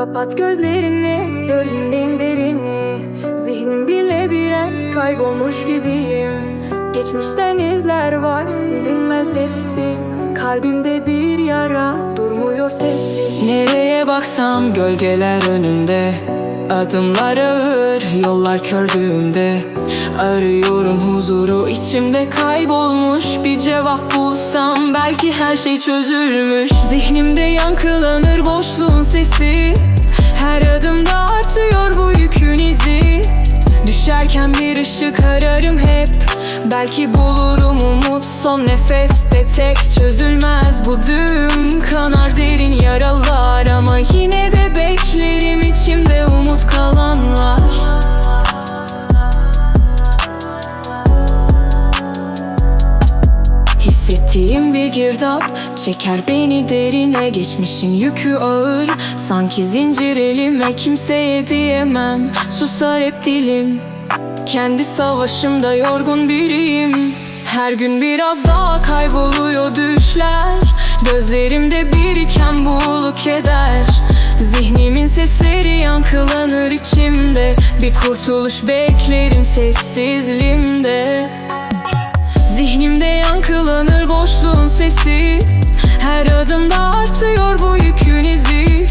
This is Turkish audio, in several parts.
Kapat gözlerini, gölün derini. Zihnim bile renk kaybolmuş gibiyim. Geçmişten izler var, silinmez hepsi. Kalbimde bir yara, durmuyor sessiz Nereye baksam gölgeler önümde Adımlar ağır, yollar kördüğümde Arıyorum huzuru içimde kaybolmuş. Bir cevap bulsam belki her şey çözülmüş. Zihnimde yankılanır boşluğun sesi. Her adımda artıyor bu yükün izi. Düşerken bir ışık ararım hep. Belki bulurum umut son nefeste tek çözülmez. Bu düğüm Kanar derin yaralar Hissettiğim bir girdap. Çeker beni derine Geçmişin yükü ağır. Sanki zincir elime kimseye diyemem. Susar hep dilim. Kendi savaşımda yorgun biriyim. Her gün biraz daha kayboluyor düşler. Gözlerimde biriken buğuluk eder. Zihnimin sesleri yankılanır içimde. Bir kurtuluş beklerim sessizliğimde Zihnimde yankılanır boşluğun sesi. Her adımda artıyor bu yükün izi.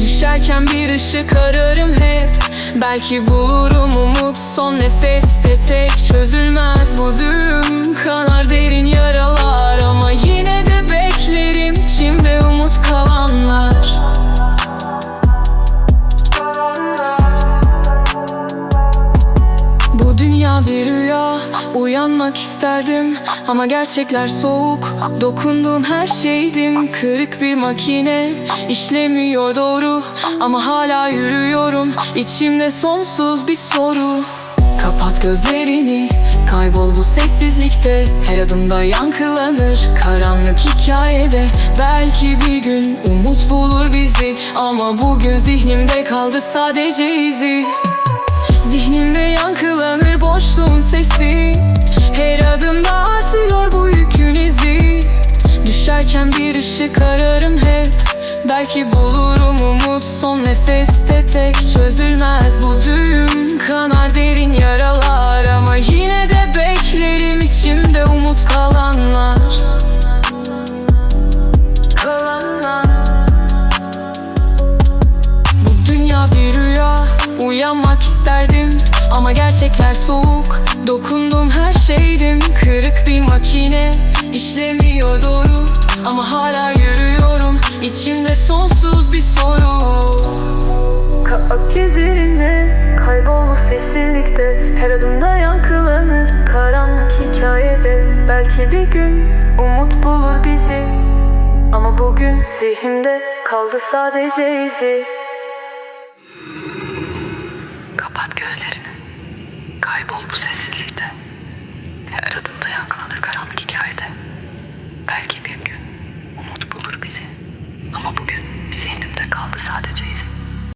Düşerken bir ışık ararım hep. Belki bulurum umut son nefeste tek Çözülmez bu düğüm kanar derin Uyanmak isterdim. Ama gerçekler soğuk Dokunduğum her şeydim. Kırık bir makine işlemiyor doğru. Ama hala yürüyorum İçimde sonsuz bir soru. Kapat gözlerini Kaybol bu sessizlikte. Her adımda yankılanır Karanlık hikayede. Belki bir gün umut bulur bizi. Ama bugün zihnimde kaldı sadece izi Düşerken bir ışık ararım hep. Belki bulurum umut son nefeste tek. Çözülmez bu düğüm kanar derin yaralar. Ama yine de beklerim içimde umut kalanlar. Bu dünya bir rüya Uyanmak isterdim. Ama gerçekler soğuk Dokunduğum her şeydim Kırık bir makine işlemiyor doğru. Ama hala yürüyorum İçimde sonsuz bir soru Kapat gözlerini Kaybol bu sessizlikte. Her adımda yankılanır Karanlık hikayede. Belki bir gün Umut bulur bizi. Ama bugün Zihnimde kaldı sadece izi. Kapat gözlerini. Kaybol bu sessizlikte. Her adımda yankılanır karanlık hikayede. Belki bir gün umut bulur bizi. Ama bugün zihnimde kaldı sadece.